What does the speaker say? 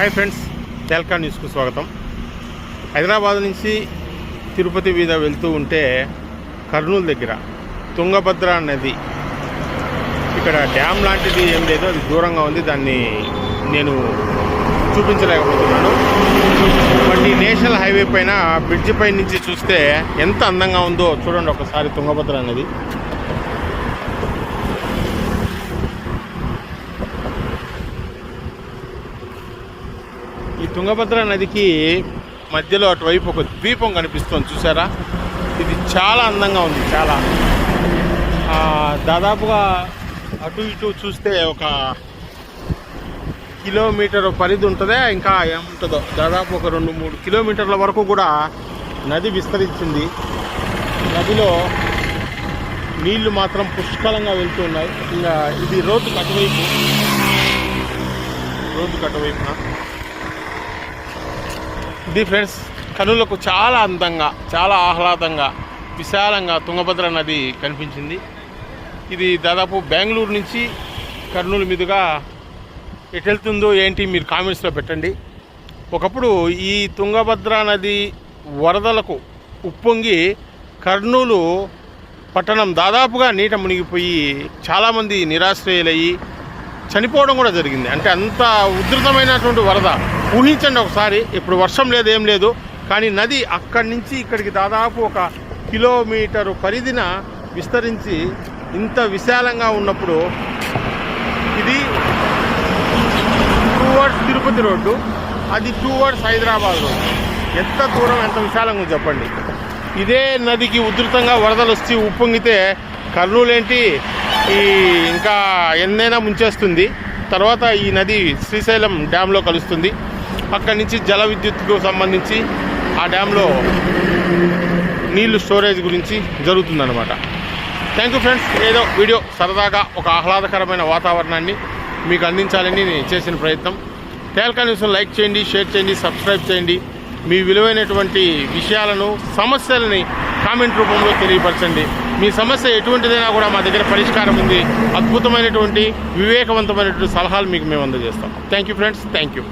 Hi friends తెల్కా న్యూస్కు స్వాగతం. హైదరాబాద్ నుంచి తిరుపతి మీద వెళ్తూ ఉంటే కర్నూలు దగ్గర తుంగభద్ర నది ఇక్కడ డ్యామ్ లాంటిది ఏం లేదు అది దూరంగా ఉంది దాన్ని నేను చూపించలేకపోతున్నాను. బట్ ఈ నేషనల్ హైవే పైన బ్రిడ్జ్ పై నుంచి చూస్తే ఎంత అందంగా ఉందో చూడండి ఒకసారి తుంగభద్ర నది. తుంగభద్ర నదికి మధ్యలో అటువైపు ఒక ద్వీపం కనిపిస్తుంది చూసారా ఇది చాలా అందంగా ఉంది చాలా. దాదాపుగా అటు ఇటు చూస్తే ఒక కిలోమీటర్ పరిధి ఉంటుందే ఇంకా ఏముంటుందో. దాదాపు ఒక రెండు మూడు కిలోమీటర్ల వరకు కూడా నది విస్తరించింది. నదిలో నీళ్ళు మాత్రం పుష్కలంగా వెళ్తూ ఉన్నాయి. ఇంకా ఇది రోడ్డు అటువైపు. రోడ్డు కట్టవైపున ఇది ఫ్రెండ్స్ కనులకు చాలా అందంగా చాలా ఆహ్లాదంగా విశాలంగా తుంగభద్ర నది కనిపించింది. ఇది దాదాపు బెంగళూరు నుంచి కర్నూలు మీదుగా ఎటెళ్తుందో ఏంటి మీరు కామెంట్స్లో పెట్టండి. ఒకప్పుడు ఈ తుంగభద్ర నది వరదలకు ఉప్పొంగి కర్నూలు పట్టణం దాదాపుగా నీట మునిగిపోయి చాలామంది నిరాశ్రయులయ్యి చనిపోవడం కూడా జరిగింది. అంటే అంత ఉధృతమైనటువంటి వరద. ఊహించండి ఒకసారి ఇప్పుడు వర్షం లేదు ఏం లేదు కానీ నది అక్కడి నుంచి ఇక్కడికి దాదాపు ఒక కిలోమీటరు పరిధిన విస్తరించి ఇంత విశాలంగా ఉన్నప్పుడు ఇది టువర్డ్స్ తిరుపతి రోడ్డు అది టువర్డ్స్ హైదరాబాద్ రోడ్డు. ఎంత దూరం ఎంత విశాలంగా చెప్పండి. ఇదే నదికి ఉధృతంగా వరదలు వచ్చి ఉప్పొంగితే కర్నూలు ఏంటి ఈ ఇంకా ఎన్నైనా ముంచేస్తుంది. తర్వాత ఈ నది శ్రీశైలం డ్యాంలో కలుస్తుంది. అక్కడి నుంచి జల విద్యుత్కు సంబంధించి ఆ డ్యాంలో నీళ్ళు స్టోరేజ్ గురించి జరుగుతుందన్నమాట. థ్యాంక్ యూ ఫ్రెండ్స్ ఏదో వీడియో సరదాగా ఒక ఆహ్లాదకరమైన వాతావరణాన్ని మీకు అందించాలని నేను చేసిన ప్రయత్నం. తేలికా న్యూస్ను లైక్ చేయండి షేర్ చేయండి సబ్స్క్రైబ్ చేయండి. మీ విలువైనటువంటి విషయాలను సమస్యలని కామెంట్ రూపంలో తెలియపరచండి. మీ సమస్య ఎటువంటిదైనా కూడా మా దగ్గర పరిష్కారం ఉంది. అద్భుతమైనటువంటి వివేకవంతమైనటువంటి సలహాలు మీకు మేము అందజేస్తాం. Thank you friends thank you